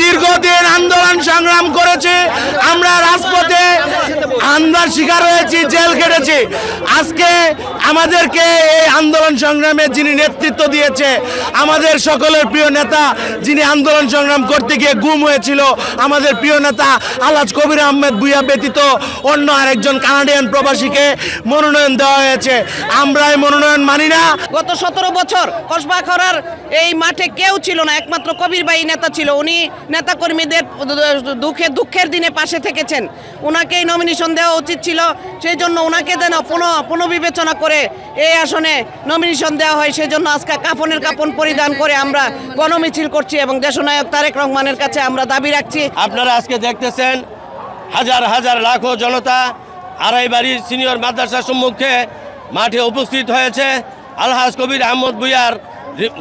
দীর্ঘদিন আন্দোলন সংগ্রাম করেছি আমরা রাজপথে হামলার শিকার হয়েছি, জেল কেটেছি আজকে আমাদেরকে এই আন্দোলন সংগ্রামে যিনি নেতৃত্ব দিয়েছে, আমাদের সকলের প্রিয় নেতা যিনি আন্দোলন সংগ্রাম করতে গিয়ে গুম হয়েছিল, আমাদের প্রিয় নেতা আলাজ কবির আহমেদ ভুইয়া ব্যতীত অন্য আরেকজন কানাডিয়ান প্রবাসীকে মনোনয়ন দেওয়া হয়েছে। আমরা এই মনোনয়ন মানি না। গত সতেরো বছর কসবা খরার এই মাঠে কেউ ছিল না, একমাত্র কবির ভাই নেতা ছিল। উনি নেতাকর্মীদের দুঃখে দুঃখের দিনে পাশে থেকেছেন। ওনাকেই নমিনেশন দেওয়া উচিত ছিল সেই জন্য ওনাকে যেন পুনঃ পুনর্বিবেচনা করে এই আসনে নমিনেশন দেওয়া হয় সেই জন্য আজকে কাফনের কাপন পরিধান করে আমরা গণমিছিল করছি এবং দেশনায়ক তারেক রহমানের কাছে আমরা দাবি রাখছি। আপনারা আজকে দেখতেছেন হাজার হাজার লাখো জনতা আড়াইবাড়ি সিনিয়র মাদ্রাসার সম্মুখে মাঠে উপস্থিত হয়েছে। আলহাজ কবির আহমদ ভুইয়ার রি-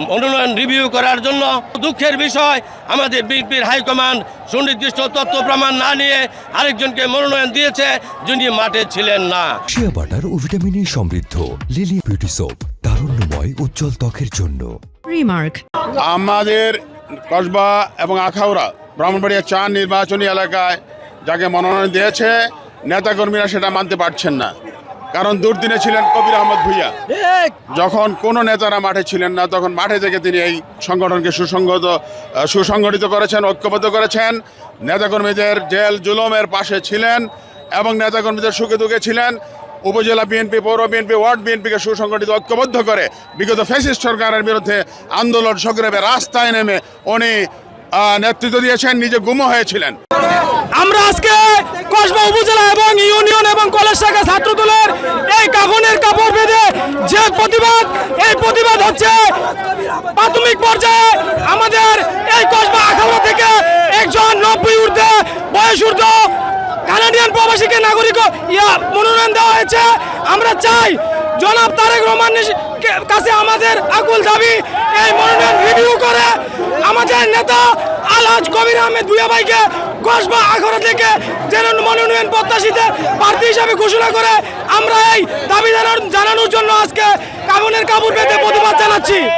মনোনয়ন রিভিউ করার জন্য দুঃখের বিষয় আমাদের বিএনপির হাইকমান্ড সুনির্দিষ্ট তথ্য প্রমাণ না নিয়ে আরেকজনকে মনোনয়ন দিয়েছে যিনি মাঠে ছিলেন না। শিয়া বাটার ও ভিটামিনে সমৃদ্ধ লিলি বিউটি সোপ তারুণ্যময় উজ্জ্বল ত্বকের জন্য। Remark. আমাদের কসবা এবং আখাউড়া ব্রাহ্মণবাড়িয়া চার নির্বাচনী এলাকায় যাকে মনোনয়ন দিয়েছে নেতাকর্মীরা সেটা মানতে পারছেন না। কারণ দুর্দিনে ছিলেন কবির আহমদ ভুইয়া। যখন কোনো নেতারা মাঠে ছিলেন না তখন মাঠে থেকে তিনি এই সংগঠনকে সুসংগত সুসংগঠিত করেছেন ঐক্যবদ্ধ করেছেন। নেতাকর্মীদের জেল জুলমের পাশে ছিলেন এবং নেতাকর্মীদের সুখে দুঃখে ছিলেন। উপজেলা বিএনপি পৌর বিএনপি ওয়ার্ড বিএনপিকে সুসংগঠিত ঐক্যবদ্ধ করে বিগত ফ্যাসিস্ট সরকারের বিরুদ্ধে আন্দোলন সংগ্রামে রাস্তায় নেমে উনি আহ, নেতৃত্ব দিয়েছেন নিজে গুম হয়েছিলেন। আমরা আজকে কসবা উপজেলা এবং ইউনিয়ন এবং কলেজ শাখা ছাত্র দলের এই কাফনের কাপড় বেঁধে যে প্রতিবাদ, এই প্রতিবাদ হচ্ছে প্রাথমিক পর্যায়ে আমাদের এই কসবা আখাউড়া থেকে একজন নব্বই ঊর্ধ্বে বয়স ঊর্ধ্ব কানাডিয়ান প্রবাসীকে নাগরিক ইয়া মনোনয়ন দেওয়া হয়েছে। আমরা চাই জনাব তারেক রহমান কাছে আমাদের আকুল দাবি, এই মনোনয়ন রিভিউ করে আমাদের নেতা আলহাজ কবির আহমেদ ভুয়া ভাইকে কসবা আখড়া থেকে যেন মনোনয়ন প্রত্যাশীদের প্রার্থী হিসাবে ঘোষণা করে আমরা এই দাবি জানানোর জন্য আজকে কাবনের কাবুর পেতে প্রতিবাদ জানাচ্ছি।